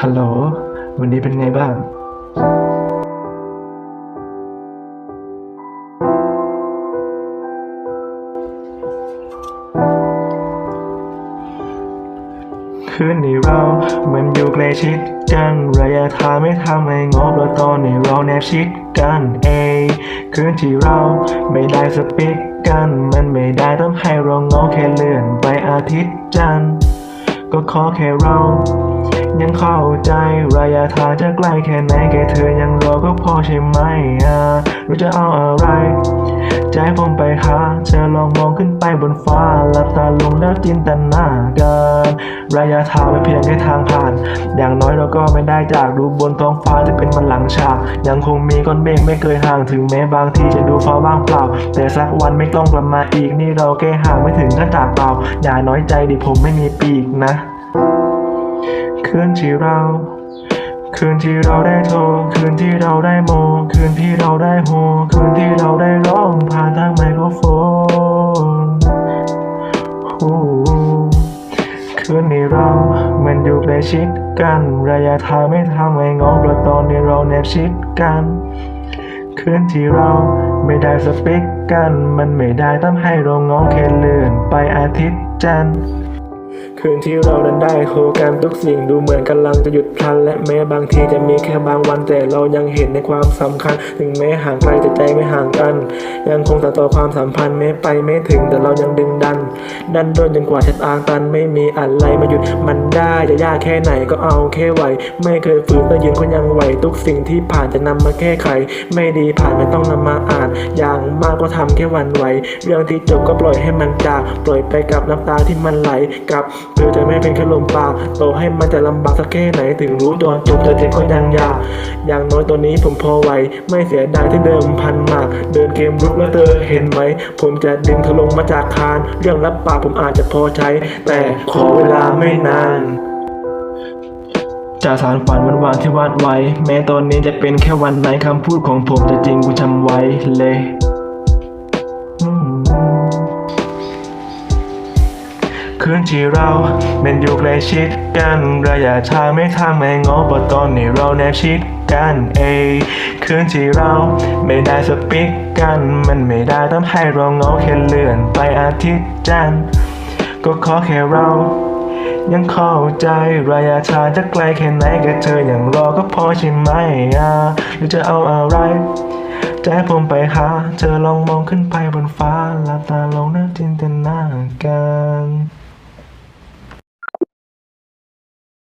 ฮัลโหล วันนี้เป็นไงบ้าง คืนนี้เราเหมือนอยู่ใกล้ชิดกันระยะทางไม่ทำให้งบแล้วตอนนี้เราแนบชิดกันเอยคืนที่เราไม่ได้สปิกกันมันไม่ได้ทำให้เราเงาแค่เลื่อนไปอาทิตย์จันทร์ก็ขอแค่เรา ยังเข้าใจระยะทางจะไกลแค่ไหนแค่เธอยังรอก็พอใช่ไหมอะรือจะเอาอะไรใจผมไปหาเธอลองมองขึ้นไปบนฟ้าหลับตาลงแล้วจินตนาการระยะทางไม่เพียงแค่ทางผ่าน อย่างน้อยเราก็ไม่ได้จากดูบนท้องฟ้าจะเป็นมันหลังฉากยังคงมีก้อนเมฆไม่เคยห่างถึงแม้บางทีจะดูฟ้าว่างเปล่า แต่สักวันไม่ต้องกลับมาอีกนี่เราแค่ห่างไม่ถึงก็จากเปล่า อย่าน้อยใจดิผมไม่มีปีกนะ คืนที่เรา คืนที่เราได้โทร คืนที่เราได้โม คืนที่เราได้โฮ คืนที่เราได้ร้องผ่านทางไมโครโฟนคืนนี้เรา มันอยู่ใกล้ชิดกัน ระยะทางไม่ทำให้เหงาเพราะตอนนี้เราแนบชิดกันคืนที่เราไม่ได้สเปกกัน มันไม่ได้ทำให้เราเงาแค่เลื่อนไปอาทิตย์จันทร์ คืนที่เรานั้นได้โคกันทุกสิ่งดูเหมือนกำลังจะหยุดพลัน และแม้บางทีจะมีแค่บางวันแต่เรายังเห็นในความสำคัญ ถึงแม้ห่างไกลแต่ใจไม่ห่างกัน ยังคงต่อต่อความสัมพันธ์แม้ไปไม่ถึงแต่เรายังดึงดัน ดันด้นจนกว่าจะตางตันไม่มีอะไรมาหยุดมันได้จะยากแค่ไหนก็เอาแค่ไหว ไม่เคยฝืนก็ยืนคนยังไหวทุกสิ่งที่ผ่านจะนำมาแก้ไข ไม่ดีผ่านไม่ต้องนำมาอ่าน อย่างมากก็ทำแค่วันไหว เรื่องที่จบก็ปล่อยให้มันจากปล่อยไปกับน้ำตาที่มันไหลกับเพื่อจะไม่เป็นแค่ลมปากโตให้มันจะลำบากสักแค่ไหนถึงรู้ตอนจบแต่เจ็บก็ยังอยากอย่างน้อยตัวนี้ผมพอไหวไม่เสียดายที่เดิมพันมาก เดินเกมรุกแล้วเธอเห็นไหม ผมจะดึงเธอลงมาจากคาน เรื่องรับปากผมอาจจะพอใช้ แต่ขอเวลาไม่นานจากสารฝันวันวานที่วาดไว้ แม้ตอนนี้จะเป็นแค่วันไหนคำพูดของผมจะจริงกูจำไว้เลย คืนที่เราเป็นอยู่ใกล้ชิดกันระยะทางไม่ทางไม่งอเพราะตอนนี้เราแนบชิดกันเอคืนที่เราไม่ได้สปิกกัน มันไม่ได้ทำให้เราเงาแค่เลื่อนไปอาทิตย์จันทร์ก็ขอแค่เรายังเข้าใจระยะทางจะไกลแค่ไหนแค่เธออย่างรอก็พอใช่ไหมอะหรือจะเอาอะไรจะให้ผมไปหา เธอลองมองขึ้นไปบนฟ้าหลับตาลงนั่งจินตนาการ